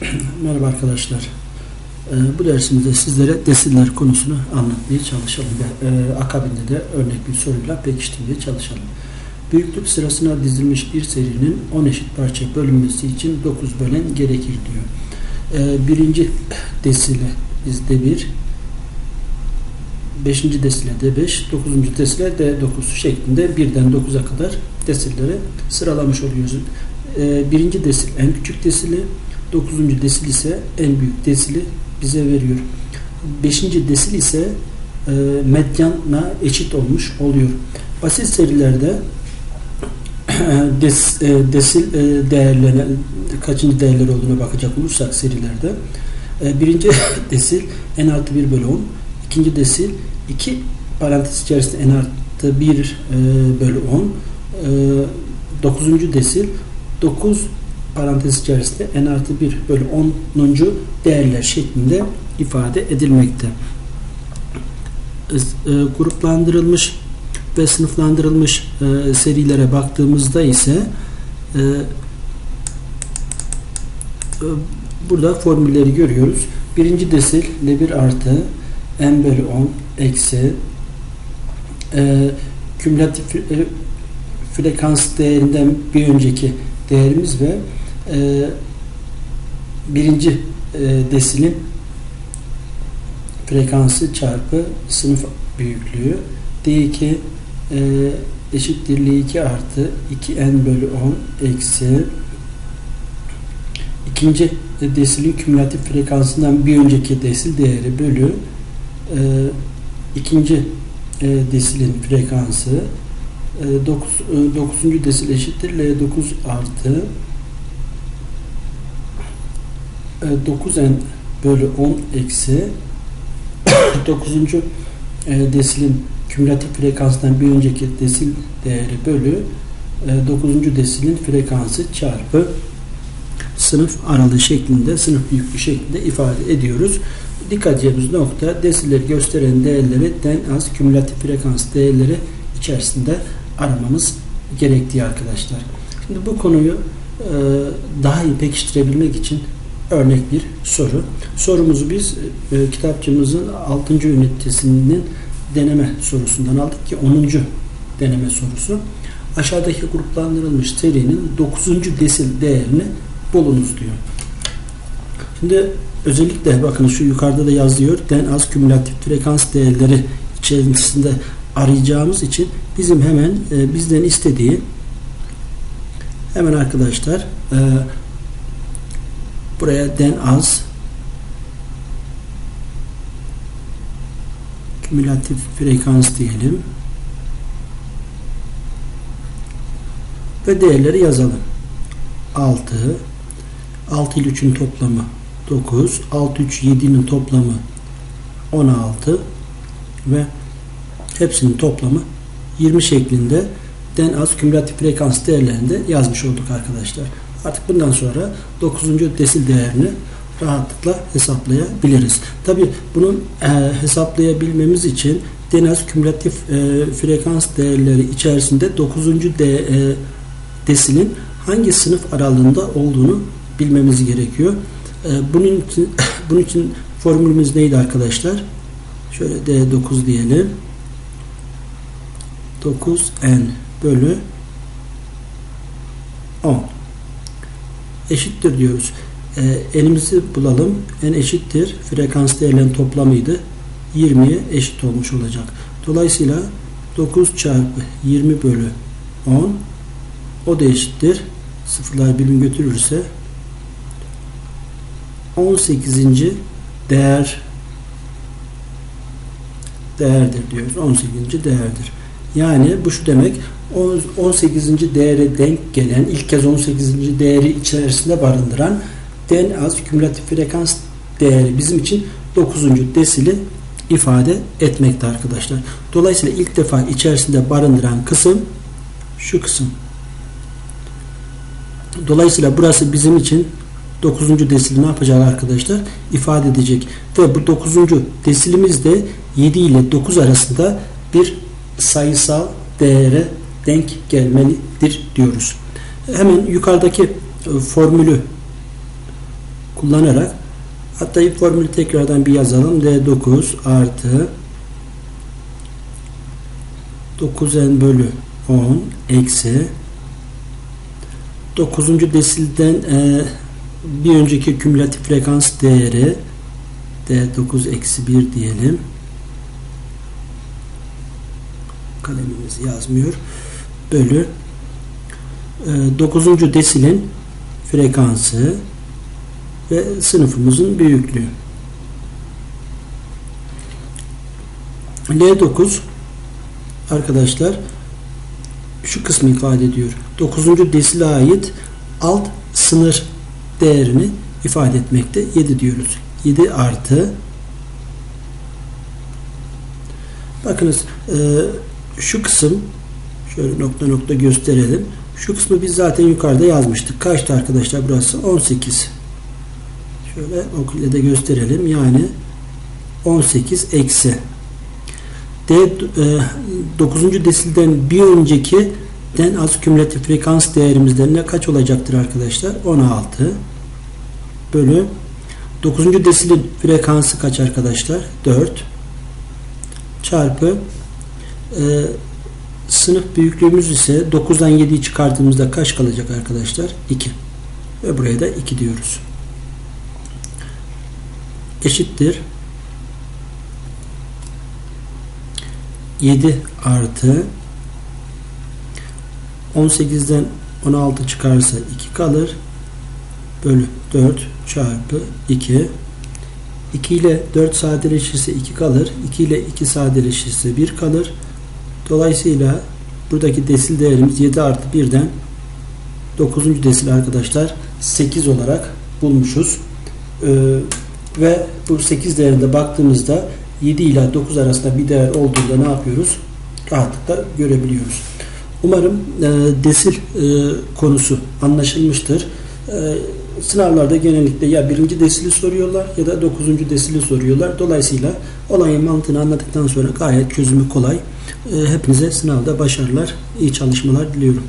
Merhaba arkadaşlar. Ee, bu dersimizde sizlere desiller konusunu anlatmaya çalışalım ve e, akabinde de örnek bir soruyla pekiştirmeye çalışalım. Büyüklük sırasına dizilmiş bir serinin 10 eşit parça bölünmesi için 9 bölen gerekir diyor. Ee, birinci desile bizde 1, 5. desile de 5, 9. desile de 9 şeklinde birden 9'a kadar desilleri sıralamış oluyoruz. Ee, birinci desil en küçük desili, 9. desil ise en büyük desili bize veriyor. 5. desil ise e, medyana eşit olmuş oluyor. Basit serilerde des, e, desil e, değerlerine kaçıncı değerler olduğuna bakacak olursak serilerde e, birinci desil n artı 1 bölü 10 ikinci desil 2 parantez içerisinde n artı 1 e, bölü 10 e, 9. desil 9 parantez içerisinde n artı 1 bölü 10. değerler şeklinde ifade edilmekte. E, gruplandırılmış ve sınıflandırılmış e, serilere baktığımızda ise e, e, burada formülleri görüyoruz. Birinci desil L1 artı n bölü 10 eksi e, kümülatif e, frekans değerinden bir önceki değerimiz ve e, birinci e, desilin frekansı çarpı sınıf büyüklüğü D2 e, eşittir L2 artı 2N bölü 10 eksi ikinci desilin kümülatif frekansından bir önceki desil değeri bölü e, ikinci e, desilin frekansı 9, e, 9. E, desil eşittir L9 artı 9n e, bölü 10 eksi 9. desilin kümülatif frekansından bir önceki desil değeri bölü 9. desilin frekansı çarpı sınıf aralığı şeklinde, sınıf büyüklüğü şeklinde ifade ediyoruz. Dikkat edeceğimiz nokta desilleri gösteren değerleri den az kümülatif frekans değerleri içerisinde aramamız gerektiği arkadaşlar. Şimdi bu konuyu e, daha iyi pekiştirebilmek için örnek bir soru. Sorumuzu biz e, kitapçımızın 6. ünitesinin deneme sorusundan aldık ki 10. deneme sorusu. Aşağıdaki gruplandırılmış serinin 9. desil değerini bulunuz diyor. Şimdi özellikle bakın şu yukarıda da yazıyor. Den az kümülatif frekans değerleri içerisinde arayacağımız için bizim hemen e, bizden istediği hemen arkadaşlar e, buraya den az. Kümülatif frekans diyelim. Ve değerleri yazalım. 6 6 ile 3'ün toplamı 9 6 3 7'nin toplamı 16 ve hepsinin toplamı 20 şeklinde den az kümülatif frekans değerlerinde yazmış olduk arkadaşlar. Artık bundan sonra 9. desil değerini rahatlıkla hesaplayabiliriz. Tabi bunu e, hesaplayabilmemiz için den az kümülatif e, frekans değerleri içerisinde 9. De, e, desilin hangi sınıf aralığında olduğunu bilmemiz gerekiyor. E, bunun için bunun için formülümüz neydi arkadaşlar? Şöyle D9 diyelim. 9n bölü 10 eşittir diyoruz. E, enimizi bulalım. n eşittir. Frekans değerlerinin toplamıydı. 20'ye eşit olmuş olacak. Dolayısıyla 9 çarpı 20 bölü 10 o da eşittir. Sıfırlar birim götürürse 18. değer değerdir diyoruz. 18. değerdir. Yani bu şu demek 18. değere denk gelen ilk kez 18. değeri içerisinde barındıran den az kümülatif frekans değeri bizim için 9. desili ifade etmekte arkadaşlar. Dolayısıyla ilk defa içerisinde barındıran kısım şu kısım. Dolayısıyla burası bizim için 9. desili ne yapacak arkadaşlar? ifade edecek. Ve bu 9. desilimiz de 7 ile 9 arasında bir sayısal değere denk gelmelidir diyoruz. Hemen yukarıdaki e, formülü kullanarak hatta formülü tekrardan bir yazalım. D9 artı 9n bölü 10 eksi 9. desilden e, bir önceki kümülatif frekans değeri D9 eksi 1 diyelim. Kalemimiz yazmıyor. Bölü e, 9. desilin frekansı ve sınıfımızın büyüklüğü. L9 arkadaşlar şu kısmı ifade ediyor. 9. desile ait alt sınır değerini ifade etmekte. 7 diyoruz. 7 artı bakınız e, şu kısım şöyle nokta nokta gösterelim. Şu kısmı biz zaten yukarıda yazmıştık. Kaçtı arkadaşlar burası? 18. Şöyle okuyla da gösterelim. Yani 18 eksi D e, 9. desilden bir önceki den az kümülatif frekans değerimizden ne kaç olacaktır arkadaşlar? 16 bölü 9. desilin frekansı kaç arkadaşlar? 4 çarpı e, sınıf büyüklüğümüz ise 9'dan 7'yi çıkarttığımızda kaç kalacak arkadaşlar? 2 ve buraya da 2 diyoruz. Eşittir 7 artı 18'den 16 çıkarsa 2 kalır. Bölü 4 çarpı 2. 2 ile 4 sadeleşirse 2 kalır. 2 ile 2 sadeleşirse 1 kalır. Dolayısıyla buradaki desil değerimiz 7 artı 1'den 9. desil arkadaşlar 8 olarak bulmuşuz. Ee, ve bu 8 değerinde baktığımızda 7 ile 9 arasında bir değer olduğunda ne yapıyoruz? Rahatlıkla görebiliyoruz. Umarım e, desil e, konusu anlaşılmıştır. E, sınavlarda genellikle ya birinci desili soruyorlar ya da dokuzuncu desili soruyorlar. Dolayısıyla olayın mantığını anladıktan sonra gayet çözümü kolay. E, hepinize sınavda başarılar, iyi çalışmalar diliyorum.